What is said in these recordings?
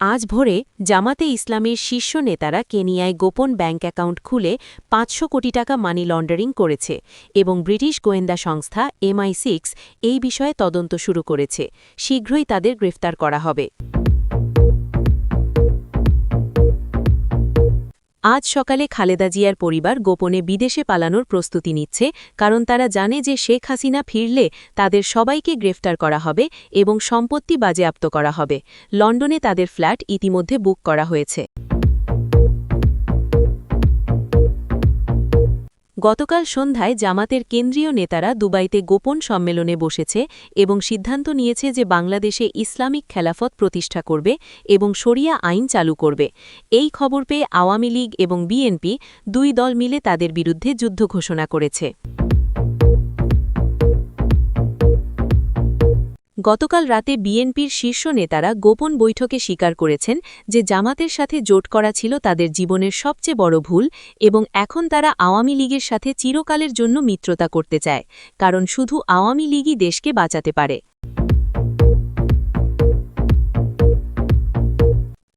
আজ ভোরে জামাতে ইসলামের শীর্ষ নেতারা কেনিয়ায় গোপন ব্যাংক অ্যাকাউন্ট খুলে পাঁচশো কোটি টাকা মানি লন্ডারিং করেছে এবং ব্রিটিশ গোয়েন্দা সংস্থা এমআই সিক্স এই বিষয়ে তদন্ত শুরু করেছে। শীঘ্রই তাদের গ্রেফতার করা হবে। আজ সকালে খালেদা জিয়ার পরিবার গোপনে বিদেশে পালানোর প্রস্তুতি নিচ্ছে, কারণ তারা জানে যে শেখ হাসিনা ফিরলে তাদের সবাইকে গ্রেফতার করা হবে এবং সম্পত্তি বাজেয়াপ্ত করা হবে। লন্ডনে তাদের ফ্ল্যাট ইতিমধ্যে বুক করা হয়েছে। গতকাল সন্ধ্যায় জামাতের কেন্দ্রীয় নেতারা দুবাইতে গোপন সম্মেলনে বসেছে এবং সিদ্ধান্ত নিয়েছে যে বাংলাদেশে ইসলামিক খেলাফত প্রতিষ্ঠা করবে এবং শরিয়া আইন চালু করবে। এই খবর পেয়ে আওয়ামী লীগ এবং বিএনপি দুই দল মিলে তাদের বিরুদ্ধে যুদ্ধ ঘোষণা করেছে। গতকাল রাতে বিএনপির শীর্ষ নেতারা গোপন বৈঠকে স্বীকার করেছেন যে জামাতের সাথে জোট করা ছিল তাদের জীবনের সবচেয়ে বড় ভুল এবং এখন তারা আওয়ামী লীগের সাথে চিরকালের জন্য মিত্রতা করতে চায়, কারণ শুধু আওয়ামী লীগই দেশকে বাঁচাতে পারে।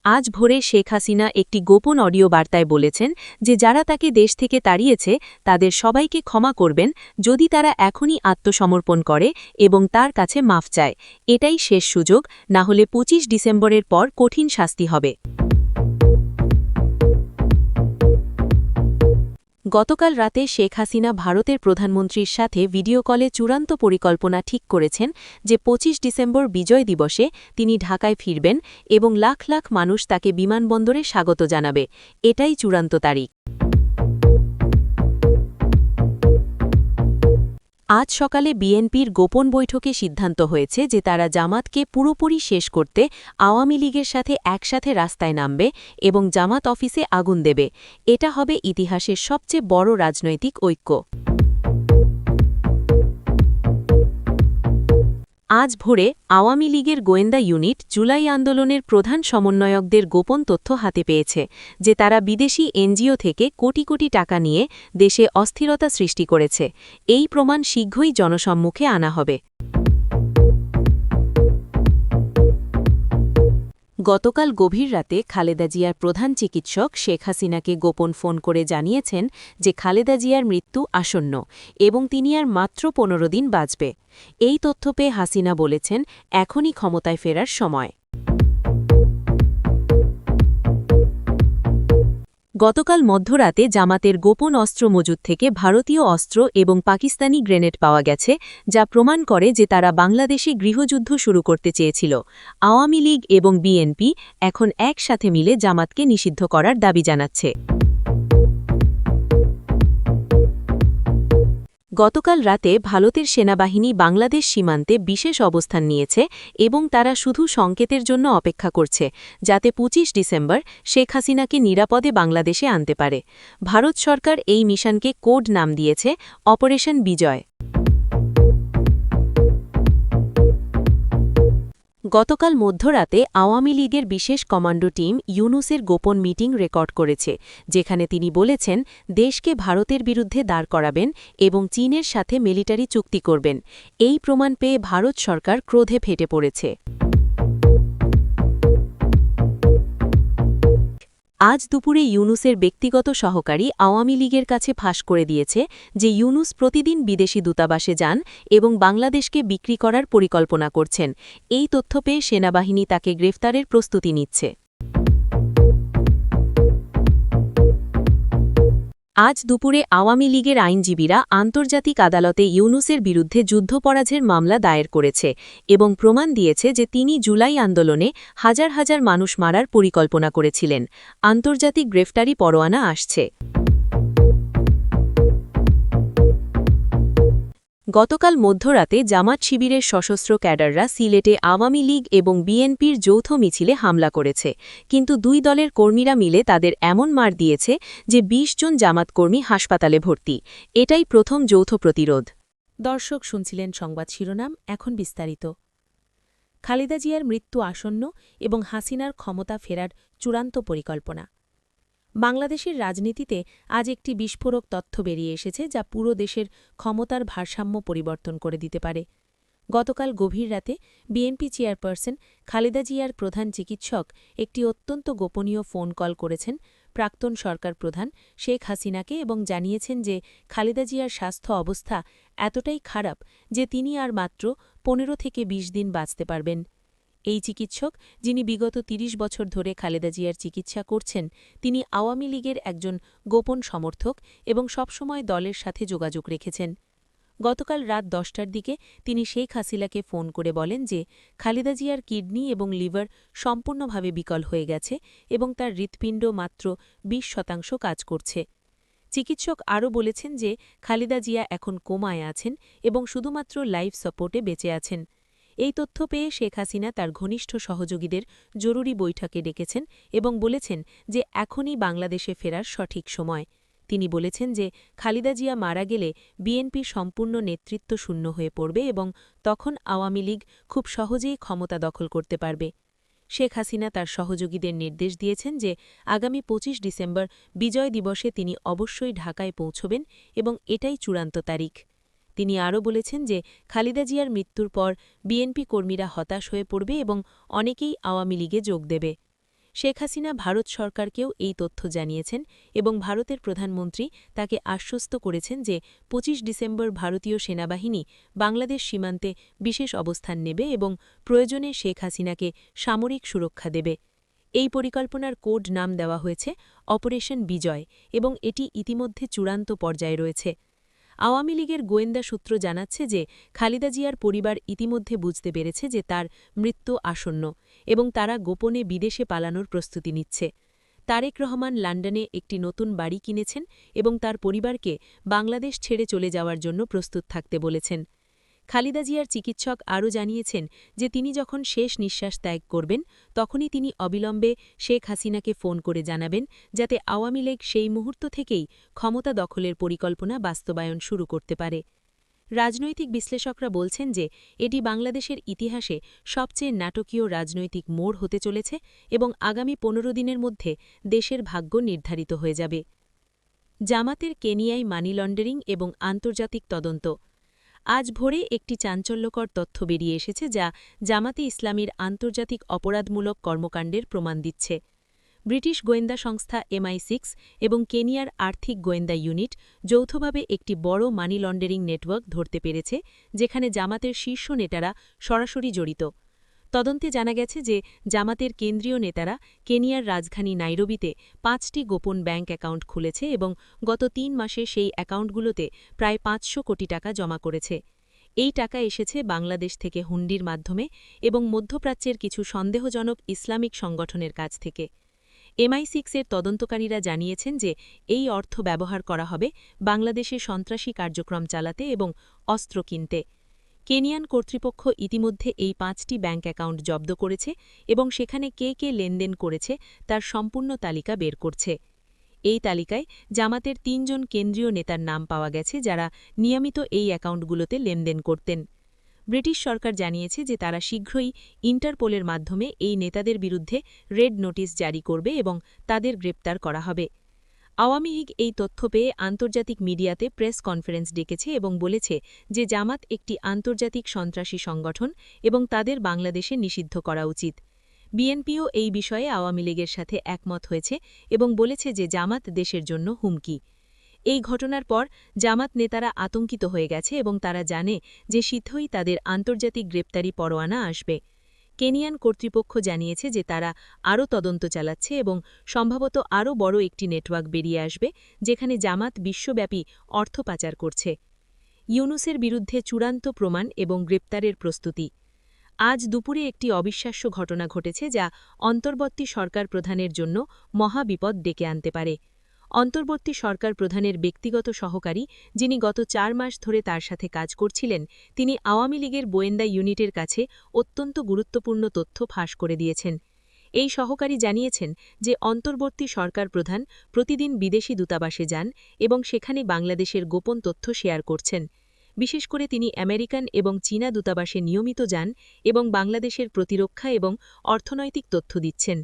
আজ ভোরে শেখ হাসিনা একটি গোপন অডিও বার্তায় বলেছেন যে যারা তাকে দেশ থেকে তাড়িয়েছে, তাদের সবাইকে ক্ষমা করবেন যদি তারা এখনই আত্মসমর্পণ করে এবং তার কাছে মাফ চায়। এটাই শেষ সুযোগ, না হলে ২৫ ডিসেম্বরের পর কঠিন শাস্তি হবে। গতকাল রাতে শেখ হাসিনা ভারতের প্রধানমন্ত্রীর সাথে ভিডিও কলে চূড়ান্ত পরিকল্পনা ঠিক করেছেন যে ২৫ ডিসেম্বর বিজয় দিবসে তিনি ঢাকায় ফিরবেন এবং লাখ লাখ মানুষ তাকে বিমানবন্দরে স্বাগত জানাবে। এটাই চূড়ান্ত তারিখ। আজ সকালে বিএনপির গোপন বৈঠকে সিদ্ধান্ত হয়েছে যে তারা জামাতকে পুরোপুরি শেষ করতে আওয়ামী লীগের সাথে একসাথে রাস্তায় নামবে এবং জামাত অফিসে আগুন দেবে। এটা হবে ইতিহাসের সবচেয়ে বড় রাজনৈতিক ঐক্য। আজ ভোরে আওয়ামী লীগের গোয়েন্দা ইউনিট জুলাই আন্দোলনের প্রধান সমন্বয়কদের গোপন তথ্য হাতে পেয়েছে, যে তারা বিদেশি এনজিও থেকে কোটি কোটি টাকা নিয়ে দেশে অস্থিরতা সৃষ্টি করেছে। এই প্রমাণ শীঘ্রই জনসম্মুখে আনা হবে। গতকাল গভীর রাতে খালেদা জিয়ার প্রধান চিকিৎসক শেখ হাসিনাকে গোপন ফোন করে জানিয়েছেন যে খালেদা জিয়ার মৃত্যু আসন্ন এবং তিনি আর মাত্র পনেরো দিন বাঁচবে। এই তথ্য পেয়ে হাসিনা বলেছেন, এখনই ক্ষমতায় ফেরার সময়। গতকাল মধ্যরাতে জামাতের গোপন অস্ত্র মজুদ থেকে ভারতীয় অস্ত্র এবং পাকিস্তানি গ্রেনেড পাওয়া গেছে, যা প্রমাণ করে যে তারা বাংলাদেশে গৃহযুদ্ধ শুরু করতে চেয়েছিল। আওয়ামী লীগ এবং বিএনপি এখন একসাথে মিলে জামাতকে নিষিদ্ধ করার দাবি জানাচ্ছে। গতকাল রাতে ভারতের সেনাবাহিনী বাংলাদেশ সীমান্তে বিশেষ অবস্থান নিয়েছে এবং তারা শুধু সংকেতের জন্য অপেক্ষা করছে, যাতে ২৫ ডিসেম্বর শেখ হাসিনাকে নিরাপদে বাংলাদেশে আনতে পারে। ভারত সরকার এই মিশনকে কোড নাম দিয়েছে অপারেশন বিজয়। গতকাল মধ্যরাতে আওয়ামী লীগের বিশেষ কমান্ডো টিম ইউনুসের গোপন মিটিং রেকর্ড করেছে, যেখানে তিনি বলেছেন, দেশকে ভারতের বিরুদ্ধে দাঁড় করাবেন এবং চীনের সাথে মিলিটারি চুক্তি করবেন। এই প্রমাণ পেয়ে ভারত সরকার ক্রোধে ফেটে পড়েছে। আজ দুপুরে ইউনুসের ব্যক্তিগত সহকারী আওয়ামী লীগের কাছে ফাঁস করে দিয়েছে যে ইউনুস প্রতিদিন বিদেশি দূতাবাসে যান এবং বাংলাদেশকে বিক্রি করার পরিকল্পনা করছেন। এই তথ্য পেয়ে সেনাবাহিনী তাকে গ্রেফতারের প্রস্তুতি নিচ্ছে। আজ দুপুরে আওয়ামী লীগের আইনজীবীরা আন্তর্জাতিক আদালতে ইউনুসের বিরুদ্ধে যুদ্ধপরাধের মামলা দায়ের করেছে এবং প্রমাণ দিয়েছে যে তিনি জুলাই আন্দোলনে হাজার হাজার মানুষ মারার পরিকল্পনা করেছিলেন। আন্তর্জাতিক গ্রেফতারি পরোয়ানা আসছে। গতকাল মধ্যরাতে জামাত শিবিরের সশস্ত্র ক্যাডাররা সিলেটে আওয়ামী লীগ এবং বিএনপির যৌথ মিছিলে হামলা করেছে, কিন্তু দুই দলের কর্মীরা মিলে তাদের এমন মার দিয়েছে যে ২০ জন জামাত কর্মী হাসপাতালে ভর্তি। এটাই প্রথম যৌথ প্রতিরোধ। দর্শক শুনছিলেন সংবাদ শিরোনাম, এখন বিস্তারিত। খালেদা জিয়ার মৃত্যু আসন্ন এবং হাসিনার ক্ষমতা ফেরার চূড়ান্ত পরিকল্পনা। বাংলাদেশের রাজনীতিতে আজ একটি বিস্ফোরক তথ্য বেরিয়ে এসেছে যা পুরো দেশের ক্ষমতার ভারসাম্য পরিবর্তন করে দিতে পারে। গতকাল গভীর রাতে বিএনপি চেয়ারপারসন খালেদা জিয়ার প্রধান চিকিৎসক একটি অত্যন্ত গোপনীয় ফোন কল করেছেন প্রাক্তন সরকার প্রধান শেখ হাসিনাকে এবং জানিয়েছেন যে খালেদা জিয়ার স্বাস্থ্য অবস্থা এতটাই খারাপ যে তিনি আর মাত্র পনেরো থেকে ২০ দিন বাঁচতে পারবেন। এই চিকিৎসক, যিনি বিগত ৩০ বছর ধরে খালেদা জিয়ার চিকিৎসা করছেন, তিনি আওয়ামী লীগের একজন গোপন সমর্থক এবং সবসময় দলের সাথে যোগাযোগ রেখেছেন। গতকাল রাত দশটার দিকে তিনি শেখ হাসিলাকে ফোন করে বলেন যে, খালেদা জিয়ার কিডনি এবং লিভার সম্পূর্ণভাবে বিকল হয়ে গেছে এবং তার হৃৎপিণ্ড মাত্র ২০ শতাংশ কাজ করছে। চিকিৎসক আরও বলেছেন যে, খালেদা জিয়া এখন কোমায় আছেন এবং শুধুমাত্র লাইফ সাপোর্টে বেঁচে আছেন। এই তথ্য পেয়ে শেখ হাসিনা তার ঘনিষ্ঠ সহযোগীদের জরুরি বৈঠকে ডেকেছেন এবং বলেছেন যে এখনই বাংলাদেশে ফেরার সঠিক সময়। তিনি বলেছেন যে খালিদা জিয়া মারা গেলে বিএনপি সম্পূর্ণ নেতৃত্ব শূন্য হয়ে পড়বে এবং তখন আওয়ামী লীগ খুব সহজেই ক্ষমতা দখল করতে পারবে। শেখ হাসিনা তার সহযোগীদের নির্দেশ দিয়েছেন যে আগামী ২৫ ডিসেম্বর বিজয় দিবসে তিনি অবশ্যই ঢাকায় পৌঁছবেন এবং এটাই চূড়ান্ত তারিখ। তিনি আরও বলেছেন যে খালিদা জিয়ার মৃত্যুর পর বিএনপি কর্মীরা হতাশ হয়ে পড়বে এবং অনেকেই আওয়ামী লীগে যোগ দেবে। শেখ হাসিনা ভারত সরকারকেও এই তথ্য জানিয়েছেন এবং ভারতের প্রধানমন্ত্রী তাকে আশ্বস্ত করেছেন যে ২৫ ডিসেম্বর ভারতীয় সেনাবাহিনী বাংলাদেশ সীমান্তে বিশেষ অবস্থান নেবে এবং প্রয়োজনে শেখ হাসিনাকে সামরিক সুরক্ষা দেবে। এই পরিকল্পনার কোড নাম দেওয়া হয়েছে অপারেশন বিজয় এবং এটি ইতিমধ্যে চূড়ান্ত পর্যায়ে রয়েছে। আওয়ামী লীগের গোয়েন্দা সূত্র জানাচ্ছে যে খালিদা জিয়ার পরিবার ইতিমধ্যে বুঝতে পেরেছে যে তার মৃত্যু আসন্ন এবং তারা গোপনে বিদেশে পালানোর প্রস্তুতি নিচ্ছে। তারেক রহমান লন্ডনে একটি নতুন বাড়ি কিনেছেন এবং তার পরিবারকে বাংলাদেশ ছেড়ে চলে যাওয়ার জন্য প্রস্তুত থাকতে বলেছেন। খালিদা জিয়ার চিকিৎসক আরও জানিয়েছেন যে তিনি যখন শেষ নিঃশ্বাস ত্যাগ করবেন, তখনই তিনি অবিলম্বে শেখ হাসিনাকে ফোন করে জানাবেন যাতে আওয়ামী লীগ সেই মুহূর্ত থেকেই ক্ষমতা দখলের পরিকল্পনা বাস্তবায়ন শুরু করতে পারে। রাজনৈতিক বিশ্লেষকরা বলছেন যে এটি বাংলাদেশের ইতিহাসে সবচেয়ে নাটকীয় রাজনৈতিক মোড় হতে চলেছে এবং আগামী পনেরো দিনের মধ্যে দেশের ভাগ্য নির্ধারিত হয়ে যাবে। জামাতের কেনিয়ায় মানি লন্ডারিং এবং আন্তর্জাতিক তদন্ত আজ ভোরে একটি চাঞ্চল্যকর তথ্য বেরিয়ে এসেছে যা জামাতে ইসলামীর আন্তর্জাতিক অপরাধমূলক কর্মকাণ্ডের প্রমাণ দিচ্ছে। ব্রিটিশ গোয়েন্দা সংস্থা এমআই সিক্স এবং কেনিয়ার আর্থিক গোয়েন্দা ইউনিট যৌথভাবে একটি বড় মানি লন্ডারিং নেটওয়ার্ক ধরতে পেরেছে, যেখানে জামাতের শীর্ষ নেতারা সরাসরি জড়িত। তদন্তে জানা গেছে যে জামাতের কেন্দ্রীয় নেতারা কেনিয়ার রাজধানী নাইরোবিতে পাঁচটি গোপন ব্যাংক অ্যাকাউন্ট খুলেছে এবং গত তিন মাসে সেই অ্যাকাউন্টগুলোতে প্রায় পাঁচশো কোটি টাকা জমা করেছে। এই টাকা এসেছে বাংলাদেশ থেকে হুন্ডির মাধ্যমে এবং মধ্যপ্রাচ্যের কিছু সন্দেহজনক ইসলামিক সংগঠনের কাছ থেকে। এমআই সিক্সের তদন্তকারীরা জানিয়েছেন যে এই অর্থ ব্যবহার করা হবে বাংলাদেশে সন্ত্রাসী কার্যক্রম চালাতে এবং অস্ত্র কিনতে। কেনিয়ান কর্তৃপক্ষ ইতিমধ্যে এই পাঁচটি ব্যাংক অ্যাকাউন্ট জব্দ করেছে এবং সেখানে কে কে লেনদেন করেছে তার সম্পূর্ণ তালিকা বের করছে। এই তালিকায় জামাতের তিনজন কেন্দ্রীয় নেতার নাম পাওয়া গেছে যারা নিয়মিত এই অ্যাকাউন্টগুলোতে লেনদেন করতেন। ব্রিটিশ সরকার জানিয়েছে যে তারা শীঘ্রই ইন্টারপোলের মাধ্যমে এই নেতাদের বিরুদ্ধে রেড নোটিশ জারি করবে এবং তাদের গ্রেপ্তার করা হবে। আওয়ামী লীগ এই তথ্য পেয়ে আন্তর্জাতিক মিডিয়াতে প্রেস কনফারেন্স ডেকেছে এবং বলেছে যে জামাত একটি আন্তর্জাতিক সন্ত্রাসী সংগঠন এবং তাদের বাংলাদেশে নিষিদ্ধ করা উচিত। বিএনপিও এই বিষয়ে আওয়ামী লীগের সাথে একমত হয়েছে এবং বলেছে যে জামাত দেশের জন্য হুমকি। এই ঘটনার পর জামাত নেতারা আতঙ্কিত হয়ে গেছে এবং তারা জানে যে শীঘ্রই তাদের আন্তর্জাতিক গ্রেপ্তারি পরোয়ানা আসবে। কেনিয়ান কর্তৃপক্ষ জানিয়েছে যে তারা আরও তদন্ত চালাচ্ছে এবং সম্ভবত আরও বড় একটি নেটওয়ার্ক বেরিয়ে আসবে, যেখানে জামাত বিশ্বব্যাপী অর্থ পাচার করছে। ইউনুসের বিরুদ্ধে চূড়ান্ত প্রমাণ এবং গ্রেপ্তারের প্রস্তুতি। আজ দুপুরে একটি অবিশ্বাস্য ঘটনা ঘটেছে যা অন্তর্বর্তী সরকার প্রধানের জন্য মহাবিপদ ডেকে আনতে পারে। অন্তর্বর্তী সরকার প্রধানের ব্যক্তিগত সহকারী, যিনি গত চার মাস ধরে তার সাথে কাজ করছিলেন, তিনি আওয়ামী লীগের গোয়েন্দা ইউনিটের কাছে অত্যন্ত গুরুত্বপূর্ণ তথ্য ফাঁস করে দিয়েছেন। এই সহকারী জানিয়েছেন যে, অন্তর্বর্তী সরকার প্রধান প্রতিদিন বিদেশি দূতাবাসে যান এবং সেখানে বাংলাদেশের গোপন তথ্য শেয়ার করছেন। বিশেষ করে তিনি আমেরিকান এবং চীনা দূতাবাসে নিয়মিত যান এবং বাংলাদেশের প্রতিরক্ষা এবং অর্থনৈতিক তথ্য দিচ্ছেন।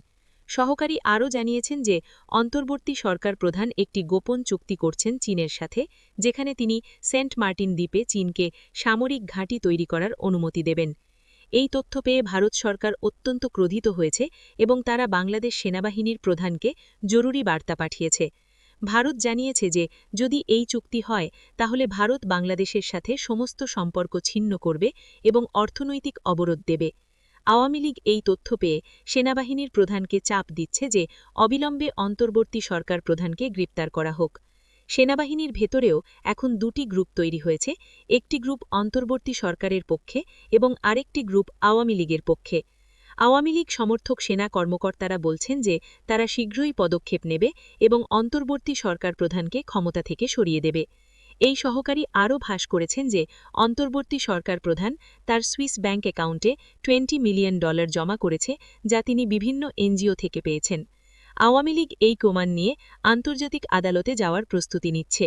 সহকারী আরও জানিয়েছেন যে অন্তর্বর্তী সরকার প্রধান একটি গোপন চুক্তি করছেন চীনের সাথে, যেখানে তিনি সেন্ট মার্টিন দ্বীপে চীনকে সামরিক ঘাঁটি তৈরি করার অনুমতি দেবেন। এই তথ্য পেয়ে ভারত সরকার অত্যন্ত ক্রোধিত হয়েছে এবং তারা বাংলাদেশ সেনাবাহিনীর প্রধানকে জরুরি বার্তা পাঠিয়েছে। ভারত জানিয়েছে যে যদি এই চুক্তি হয়, তাহলে ভারত বাংলাদেশের সাথে সমস্ত সম্পর্ক ছিন্ন করবে এবং অর্থনৈতিক অবরোধ দেবে। আওয়ামী লীগ এই তথ্য পেয়ে সেনাবাহিনীর প্রধানকে চাপ দিচ্ছে যে অবিলম্বে অন্তর্বর্তী সরকার প্রধানকে গ্রেপ্তার করা হোক। সেনাবাহিনীর ভেতরেও এখন দুটি গ্রুপ তৈরি হয়েছে, একটি গ্রুপ অন্তর্বর্তী সরকারের পক্ষে এবং আরেকটি গ্রুপ আওয়ামী লীগের পক্ষে। আওয়ামী লীগ সমর্থক সেনা কর্মকর্তারা বলছেন যে তারা শীঘ্রই পদক্ষেপ নেবে এবং অন্তর্বর্তী সরকার প্রধানকে ক্ষমতা থেকে সরিয়ে দেবে। এই সহকারী আরও ভাস করেছেন যে অন্তর্বর্তী সরকার প্রধান তার সুইস ব্যাংক অ্যাকাউন্টে টোয়েন্টি মিলিয়ন ডলার জমা করেছে যা তিনি বিভিন্ন এনজিও থেকে পেয়েছেন। আওয়ামী লীগ এই প্রমাণ নিয়ে আন্তর্জাতিক আদালতে যাওয়ার প্রস্তুতি নিচ্ছে।